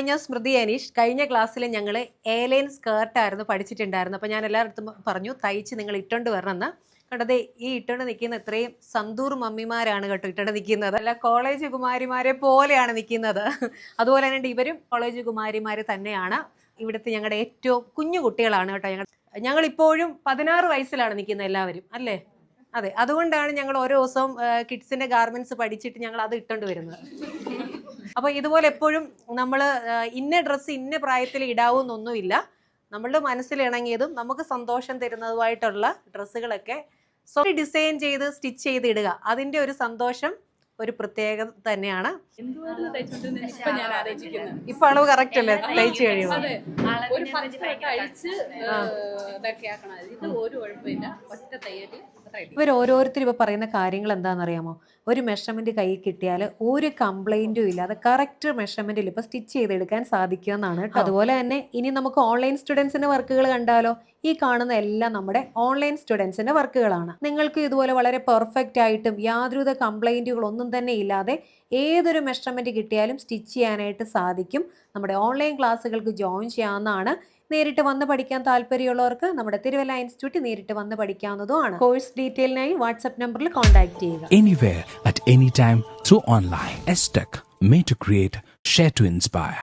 ഞാൻ സ്മൃതി അനീഷ് കഴിഞ്ഞ ക്ലാസ്സിൽ ഞങ്ങൾ ഏലൈൻ സ്കേർട്ടായിരുന്നു പഠിച്ചിട്ടുണ്ടായിരുന്നു അപ്പോൾ ഞാൻ എല്ലായിടത്തും പറഞ്ഞു തയ്ച്ച് നിങ്ങൾ ഇട്ടുകൊണ്ട് വരണമെന്ന് കണ്ടത് ഈ ഇട്ടുകൊണ്ട് നിൽക്കുന്ന ഇത്രയും സന്തൂർ മമ്മിമാരാണ് കേട്ടോ ഇട്ടുകൊണ്ട് നിൽക്കുന്നത്. അല്ല കോളേജ് കുമാരിമാരെ പോലെയാണ് നിൽക്കുന്നത്. അതുപോലെ തന്നെ ഇവരും കോളേജ് കുമാരിമാർ തന്നെയാണ്. ഇവിടുത്തെ ഞങ്ങളുടെ ഏറ്റവും കുഞ്ഞു കുട്ടികളാണ് കേട്ടോ ഞങ്ങൾ. ഇപ്പോഴും പതിനാറ് വയസ്സിലാണ് നിൽക്കുന്നത് എല്ലാവരും അല്ലേ? അതെ അതുകൊണ്ടാണ് ഞങ്ങൾ ഓരോ ദിവസവും കിഡ്സിന്റെ ഗാർമെന്റ്സ് പഠിച്ചിട്ട് ഞങ്ങൾ അത് ഇട്ടുകൊണ്ട് വരുന്നത്. അപ്പൊ ഇതുപോലെ എപ്പോഴും നമ്മൾ ഇന്ന ഡ്രസ്സ് ഇന്ന പ്രായത്തിൽ ഇടാവുന്നൊന്നുമില്ല. നമ്മളുടെ മനസ്സിൽ ഇണങ്ങിയതും നമുക്ക് സന്തോഷം തരുന്നതുമായിട്ടുള്ള ഡ്രസ്സുകളൊക്കെ സോറി ഡിസൈൻ ചെയ്ത് സ്റ്റിച്ച് ചെയ്ത് ഇടുക. അതിന്റെ ഒരു സന്തോഷം ഒരു പ്രത്യേകത തന്നെയാണ്. എന്തുവായിരുന്നു തയ്ച്ചോണ്ടിരുന്നത് ഇപ്പൊ ഞാൻ ആലോചിക്കുന്നത് ഇപ്പൊ അളവ് കറക്റ്റ് അല്ലേ? തയ്ച്ച് കഴിയുമ്പോൾ ഒരു അഴിച്ച് ഇതൊക്കെ ആക്കണം. ഇത് ഒരു കുഴപ്പമില്ല. ഒറ്റ ഇവർ ഓരോരുത്തരും ഇപ്പൊ പറയുന്ന കാര്യങ്ങൾ എന്താണെന്നറിയാമോ? ഒരു മെഷർമെന്റ് കയ്യിൽ കിട്ടിയാൽ ഒരു കംപ്ലൈന്റും ഇല്ലാതെ കറക്റ്റ് മെഷർമെന്റിൽ ഇപ്പൊ സ്റ്റിച്ച് ചെയ്തെടുക്കാൻ സാധിക്കുക എന്നാണ് അതുപോലെ തന്നെ ഇനി നമുക്ക് ഓൺലൈൻ സ്റ്റുഡൻസിന്റെ വർക്കുകൾ കണ്ടാലോ? ഈ കാണുന്ന എല്ലാം നമ്മുടെ ഓൺലൈൻ സ്റ്റുഡൻസിന്റെ വർക്കുകളാണ് നിങ്ങൾക്ക് ഇതുപോലെ വളരെ പെർഫെക്റ്റ് ആയിട്ടും യാതൊരുവിധ കംപ്ലൈന്റുകളൊന്നും തന്നെ ഇല്ലാതെ ഏതൊരു മെഷർമെന്റ് കിട്ടിയാലും സ്റ്റിച്ച് ചെയ്യാനായിട്ട് സാധിക്കും. നമ്മുടെ ഓൺലൈൻ ക്ലാസ്സുകൾക്ക് ജോയിൻ ചെയ്യാവുന്നതാണ്. നേരിട്ട് വന്ന് പഠിക്കാൻ താല്പര്യമുള്ളവർക്ക് നമ്മുടെ തിരുവല്ല ഇൻസ്റ്റിറ്റ്യൂട്ട് നേരിട്ട് വന്ന് പഠിക്കാവുന്നതുമാണ് കോഴ്സ് ഡീറ്റെയിലിനായി വാട്സ്ആപ്പ് നമ്പറിൽ കോൺടാക്ട് ചെയ്യുക. Create, share to inspire.